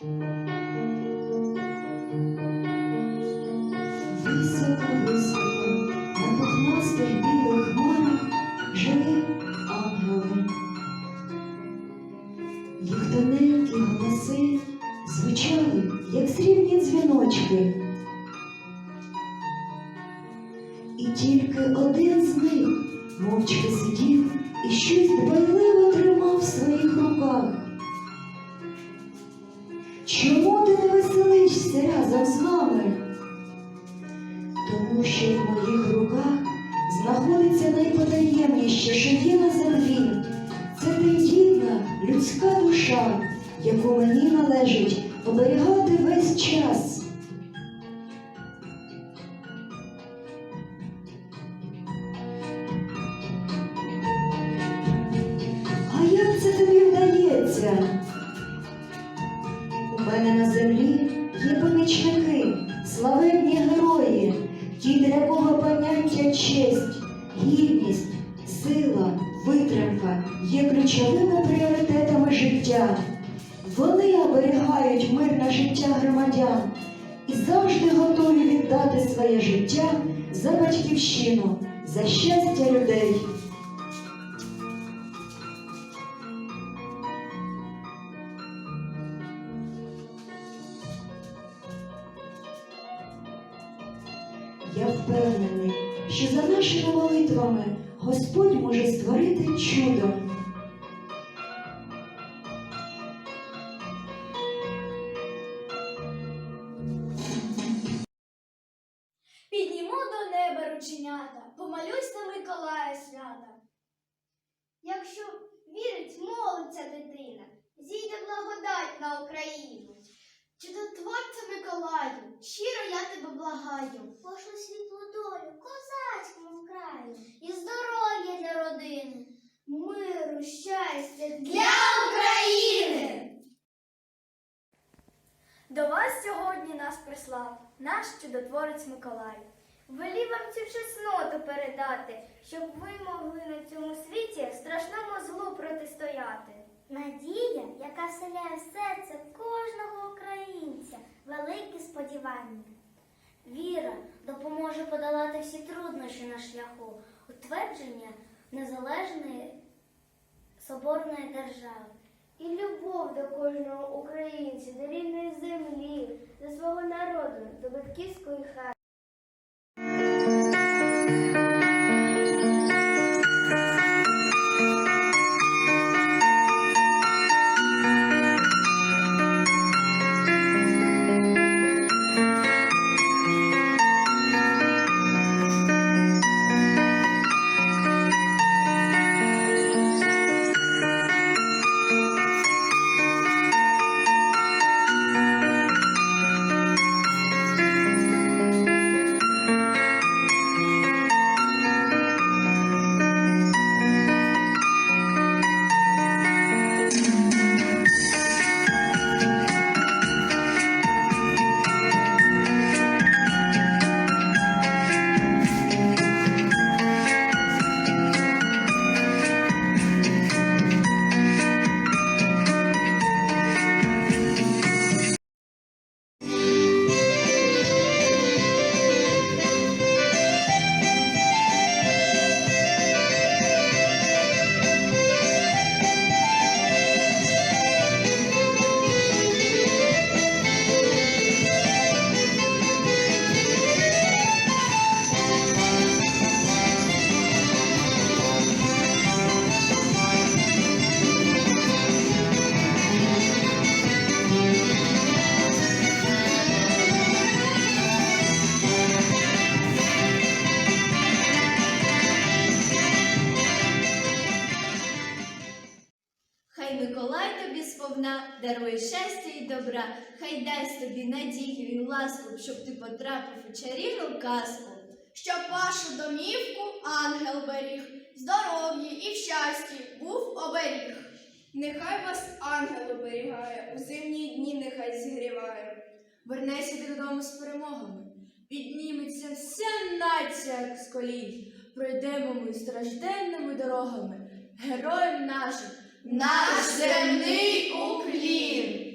Високо, високо, на пухнастих білих хмарах жили ангели. Їх тоненькі голоси звучали, як срібні дзвіночки. І тільки один з них людська душа, яку мені належить оберігати весь час. А як це тобі вдається? У мене на землі є помічники, славетні герої, ті, для кого поняття честь, гідність, сила, витримка є ключовими пріоритетами життя. Вони оберігають мирне життя громадян і завжди готові віддати своє життя за батьківщину, за щастя людей. Я впевнений, що за нашими молитвами Господь може створити чудо. Підніму до неба рученята, помолюсь на Миколая свята. Якщо вірить, молиться дитина, зійде благодать на Україну. Чудотворця Миколаю, щиро я тебе благаю. Пошли світлу долю, козацькому краю, і здоров'я для родини, миру, щастя для України. До вас сьогодні нас прислав наш чудотворець Миколай. Велів вам цю чесноту передати, щоб ви могли на цьому світі страшному злу протистояти. Надія, яка вселяє в серце кожного українця, великі сподівання. Віра допоможе подолати всі труднощі на шляху, утвердження незалежної соборної держави. І любов до кожного українця, до рідної землі, до свого народу, до батьківської хати. Тобі сповна дарує щастя і добра, хай дасть тобі надію і ласку, щоб ти потрапив у чарівну казку. Щоб вашу домівку ангел беріг, здоров'ї і в щасті був оберіг. Нехай вас ангел оберігає, у зимні дні нехай зігріває. Вернайся додому з перемогами. Підніметься вся нація з колін. Пройдемо ми стражденними дорогами. Героям нашим наш земний уклін.